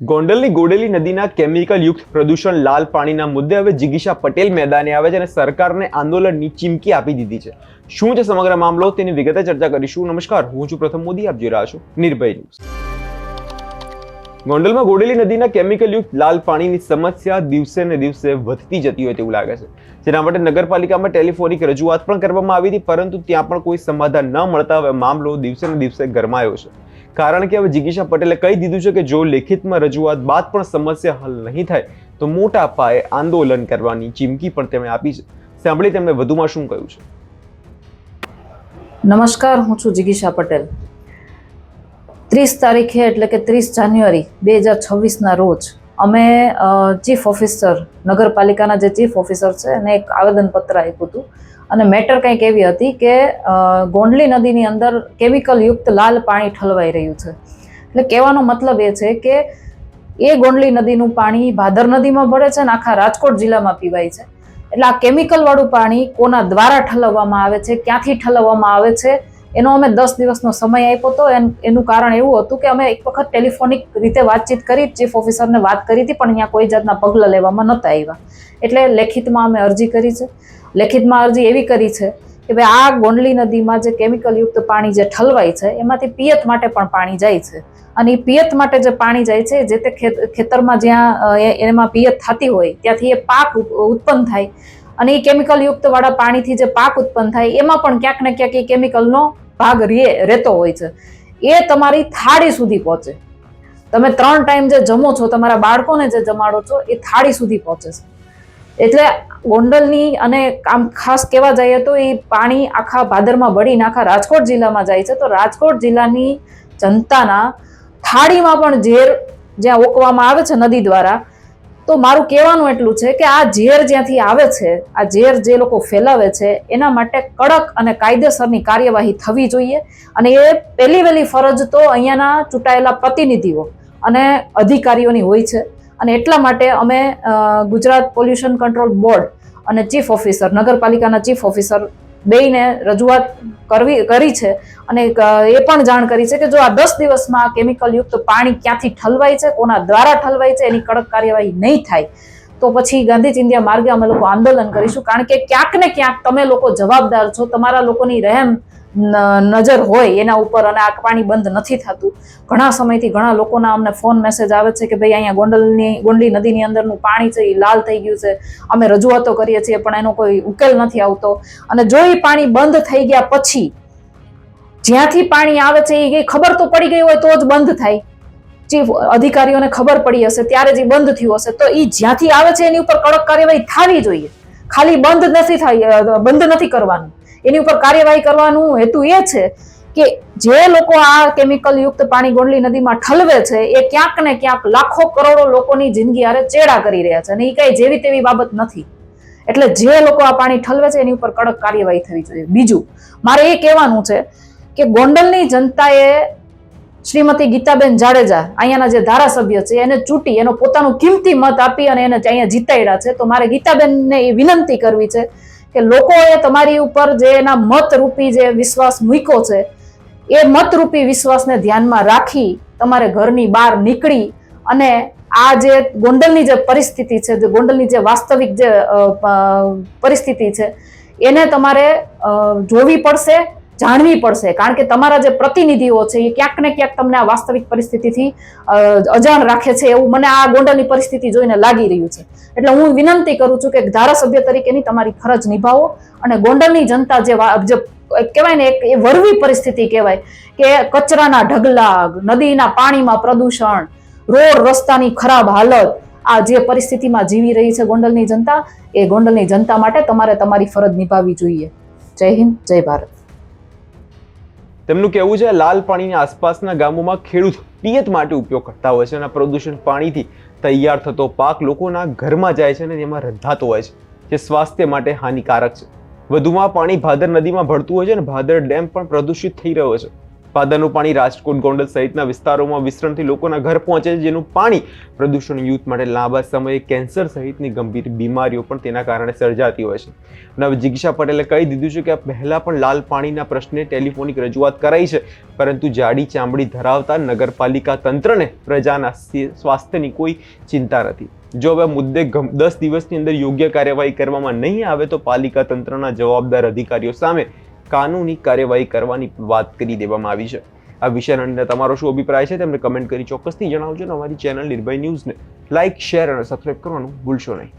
ગોંડલની ગોડેલી નદીના કેમિકલ યુક્ત પ્રદૂષણ લાલ પાણીના મુદ્દે હવે જિગીશા પટેલ મેદાને આવે છે અને સરકારને આંદોલનની ચીમકી આપી દીધી છે. શું છે સમગ્ર મામલો? તેની વિગતે ચર્ચા કરીશું. નમસ્કાર, હું છું પ્રથમ મોદી. આપ જોઈ રહ્યા છો નિર્ભય ન્યૂઝ. ગોંડલમાં ગોડેલી નદીના કેમિકલ યુક્ત લાલ પાણીની સમસ્યા દિવસે ને દિવસે વધતી જતી હોય તેવું લાગે છે. જેના માટે નગરપાલિકામાં ટેલિફોનિક રજૂઆત પણ કરવામાં આવી હતી, પરંતુ ત્યાં પણ કોઈ સમાધાન ન મળતા હવે મામલો દિવસે ને દિવસે ગરમાયો છે. કારણ કે હવે જિગીશા પટેલે કહી દીધું છે કે જો લેખિતમાં રજૂઆત બાદ પણ સમસ્યા હલ નહીં થાય, તો મોટા પાયે આંદોલન કરવાની ચીમકી પણ તેમણે આપી છે. સાંભળી તેમણે વધુમાં શું કહ્યું છે. નમસ્કાર, હું છું જિગીશા પટેલ. ત્રીસ તારીખે એટલે કે ત્રીસ જાન્યુઆરી બે હજાર છવ્વીસના રોજ અમે ચીફ ઓફિસર, નગરપાલિકાના જે ચીફ ઓફિસર છે, એને એક આવેદનપત્ર આપ્યું હતું. અને મેટર કંઈક એવી હતી કે ગોંડલી નદીની અંદર કેમિકલ યુક્ત લાલ પાણી ઠલવાઈ રહ્યું છે. એટલે કહેવાનો મતલબ એ છે કે, એ ગોંડલી નદીનું પાણી ભાદર નદીમાં ભળે છે અને આખા રાજકોટ જિલ્લામાં પીવાય છે. એટલે આ કેમિકલવાળું પાણી કોના દ્વારા ઠલવવામાં આવે છે, ક્યાંથી ઠલવવામાં આવે છે એનો અમે દસ દિવસનો સમય આપ્યો હતો. એન- કારણ એવું હતું કે અમે એક વખત ટેલિફોનિક રીતે વાતચીત કરી ચીફ ઓફિસરને વાત કરી હતી, પણ અહીંયા કોઈ જાતના પગલાં લેવામાં નહોતા આવ્યા. એટલે લેખિતમાં અમે અરજી કરી છે. લેખિતમાં અરજી એવી કરી છે કે ભાઈ, આ ગોંડલી નદીમાં જે કેમિકલયુક્ત પાણી જે ઠલવાય છે, એમાંથી પિયત માટે પણ પાણી જાય છે. અને એ પિયત માટે જે પાણી જાય છે, જે તે ખેત- ખેતરમાં જ્યાં એમાં પિયત થતી હોય, ત્યાંથી એ પાક ઉત્પન્ન થાય. અને એ કેમિકલ યુક્ત વાળા પાણીથી જે પાક ઉત્પન્ન થાય, એમાં પણ ક્યાંક ને ક્યાંક એ કેમિકલનો ભાગ રે, રહેતો હોય છે. એ તમારી થાળી સુધી પહોંચે. તમે ત્રણ ટાઈમ જે જમો છો, તમારા બાળકોને જે જમાડો છો, એ થાળી સુધી પહોંચે છે. એટલે ગોંડલની અને આમ ખાસ કહેવા જઈએ તો એ પાણી આખા ભાદરમાં બળીને આખા રાજકોટ જિલ્લામાં જાય છે. તો રાજકોટ જિલ્લાની જનતાના થાળીમાં પણ ઝેર જ્યાં ઓકવામાં આવે છે નદી દ્વારા તો મારું કહેવાનું એટલું છે કે આ ઝેર જ્યાંથી આવે છે, આ ઝેર જે લોકો ફેલાવે છે, એના માટે કડક અને કાયદેસરની કાર્યવાહી થવી જોઈએ. અને એ પહેલી વહેલી ફરજ તો અહીંયાના ચૂંટાયેલા પ્રતિનિધિઓ અને અધિકારીઓની હોય છે. અને એટલા માટે અમે ગુજરાત પોલ્યુશન કંટ્રોલ બોર્ડ અને ચીફ ઓફિસર, નગરપાલિકાના ચીફ ઓફિસર બેયને રજૂઆત કરવી, કરી છે અને એ પણ જાણ કરી છે કે જો આ દસ દિવસમાં કેમિકલયુક્ત કેમિકલ યુક્ત પાણી ક્યાંથી ઠલવાય છે, કોના દ્વારા ઠલવાય છે, એની કડક કાર્યવાહી નહીં થાય, તો પછી ગાંધી ચિંધ્યા માર્ગે અમે લોકો આંદોલન કરીશું. કારણ કે ક્યાંક ને ક્યાંક તમે લોકો જવાબદાર છો, તમારા લોકોની રહેમ નજર હોય એના ઉપર અને આ પાણી બંધ નથી થતું. ઘણા સમયથી ઘણા લોકોના અમને ફોન મેસેજ આવે છે કે ભાઈ અહીંયા ગોંડલની, ગોંડલી નદીની અંદરનું પાણી છે એ લાલ થઈ ગયું છે. અમે રજૂઆતો કરીએ છીએ પણ એનો કોઈ ઉકેલ નથી આવતો. અને જો એ પાણી બંધ થઈ ગયા પછી, જ્યાંથી પાણી આવે છે એ ખબર તો પડી ગઈ હોય તો જ બંધ થાય. ચીફ અધિકારીઓને ખબર પડી હશે, ત્યારે જ બંધ થયું હશે. તો એ જ્યાંથી આવે છે, એની ઉપર કડક કાર્યવાહી થવી જોઈએ. ખાલી બંધ નથી થાય બંધ નથી કરવાનું. એની ઉપર કાર્યવાહી કરવાનું હેતુ એ છે કે જે લોકો આ કેમિકલ યુક્ત પાણી ગોંડલી નદીમાં ઠલવે છે, એ ક્યાંક ને ક્યાંક લાખો કરોડો લોકોની જિંદગી હારે ચેડા કરી રહ્યા છે અને એ કઈ જેવી તેવી બાબત નથી. એટલે જે લોકો આ પાણી ઠલવે છે, એની ઉપર કડક કાર્યવાહી થવી જોઈએ. બીજું, મારે એ કહેવાનું છે કે ગોંડલની જનતાએ શ્રીમતી ગીતાબેન જાડેજા, અહીંયાના જે ધારાસભ્ય છે, એને ચૂંટી, એનો પોતાનું કિંમતી મત આપી અને એને અહીંયા જીતાડ્યા છે. તો મારે ગીતાબેનને એ વિનંતી કરવી છે કે લોકોએ તમારી ઉપર જે એના મતરૂપી જે વિશ્વાસ મૂક્યો છે, એ મતરૂપી વિશ્વાસને ધ્યાનમાં રાખી તમારે ઘરની બહાર નીકળી અને આ જે ગોંડલની જે પરિસ્થિતિ છે, જે ગોંડલની જે વાસ્તવિક જે પરિસ્થિતિ છે, એને તમારે જોવી પડશે જાણવી પડશે. કારણ કે તમારા જે પ્રતિનિધિઓ છે, એ ક્યાંક ને ક્યાંક તમને આ વાસ્તવિક પરિસ્થિતિથી અજાણ રાખે છે એવું મને આ ગોંડલની પરિસ્થિતિ જોઈને લાગી રહ્યું છે. એટલે હું વિનંતી કરું છું કે ધારાસભ્ય તરીકેની તમારી ફરજ નિભાવો અને ગોંડલની જનતા જે કહેવાય ને એક એ વરવી પરિસ્થિતિ કહેવાય કે કચરાના ઢગલા નદીના પાણીમાં પ્રદૂષણ, રોડ રસ્તાની ખરાબ હાલત, આ જે પરિસ્થિતિમાં જીવી રહી છે ગોંડલની જનતા, એ ગોંડલની જનતા માટે તમારે તમારી ફરજ નિભાવવી જોઈએ. જય હિન્દ, જય ભારત. તેમનું કહેવું છે, લાલ પાણીની આસપાસના ગામોમાં ખેડૂત પિયત માટે ઉપયોગ કરતા હોય છે અને પ્રદૂષણ પાણીથી તૈયાર થતો પાક લોકોના ઘરમાં જાય છે અને તેમાં રંધાતો હોય છે, જે સ્વાસ્થ્ય માટે હાનિકારક છે. વધુમાં પાણી ભાદર નદીમાં ભળતું હોય છે અને ભાદર ડેમ પણ પ્રદૂષિત થઈ રહ્યો છે. પાદાનું પાણી રાજકોટ ગોંડલ સહિતના વિસ્તારોમાં વિસ્તરણથી લોકોના ઘર પહોંચે છે, જેનું પાણી પ્રદૂષણ યુથ માટે લાંબા સમયે કેન્સર સહિતની ગંભીર બીમારીઓ પણ તેના કારણે સર્જાતી હોય છે. અને હવે પટેલે કહી દીધું છે કે પહેલા પણ લાલ પાણીના પ્રશ્ને ટેલિફોનિક રજૂઆત કરાઈ છે, પરંતુ જાડી ચામડી ધરાવતા નગરપાલિકા તંત્રને પ્રજાના સ્વાસ્થ્યની કોઈ ચિંતા નથી. જો હવે મુદ્દે દસ દિવસની અંદર યોગ્ય કાર્યવાહી કરવામાં નહીં આવે તો પાલિકા તંત્રના જવાબદાર અધિકારીઓ સામે કાનૂની કાર્યવાહી કરવાની વાત કરી દેવામાં આવી છે. આ વિષયના અંદર તમારો શું અભિપ્રાય છે તેમને કમેન્ટ કરી ચોક્કસથી જણાવજો અને અમારી ચેનલ નિર્ભય ન્યૂઝને લાઇક શેર અને સબસ્ક્રાઇબ કરવાનું ભૂલશો નહીં.